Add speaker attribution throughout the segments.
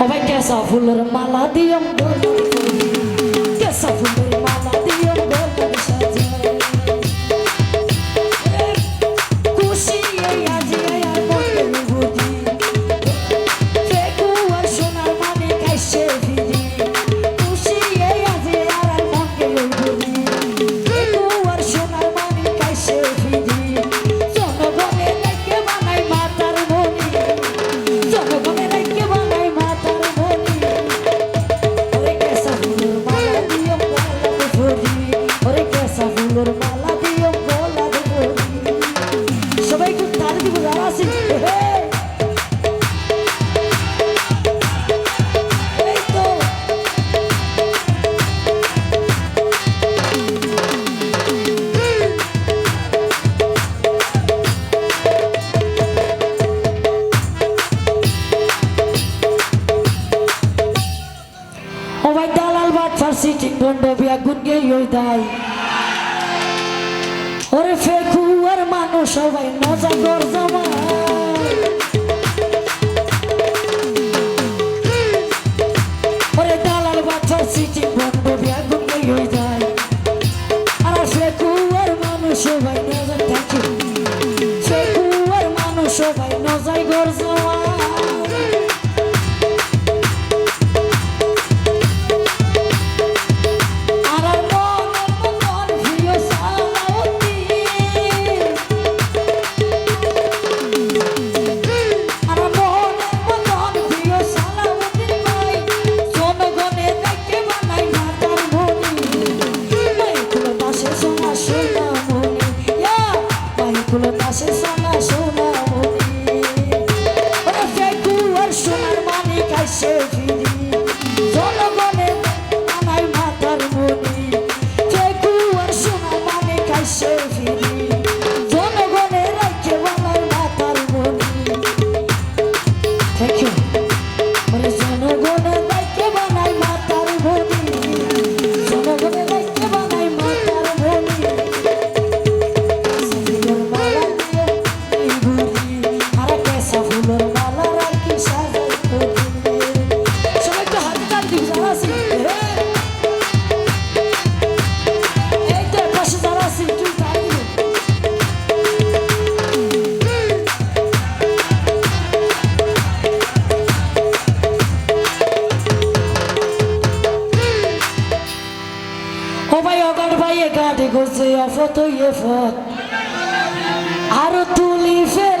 Speaker 1: Sampai kesah fuller malah diam Kesah fuller কই দাই ওরে ফেকু আর মানুষ সবাই মজা কর মা করছে অফত ইয়ে ফত আরও তুলি ফের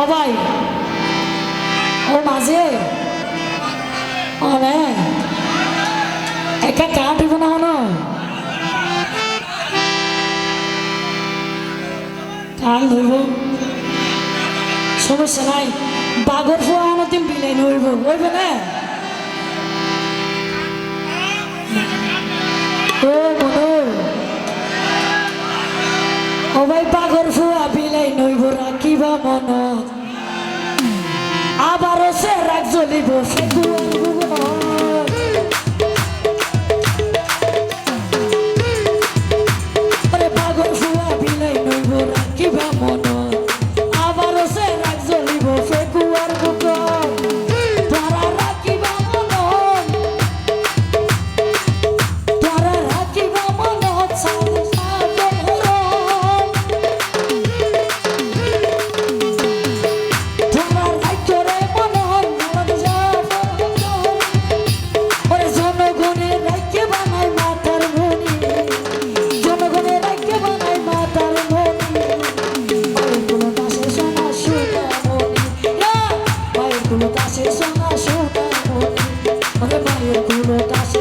Speaker 1: ও ভাই ও মাঝে অনে একা কাঠ দিব না হন কাল ধরব সমস্যা নাই। বাগর ফুয়া হলো তুমি বিলাই নইব। ওইবে না? চলিব সে তাসে সোনা সোনা মনে মনে বাড়ির কোনো তাসে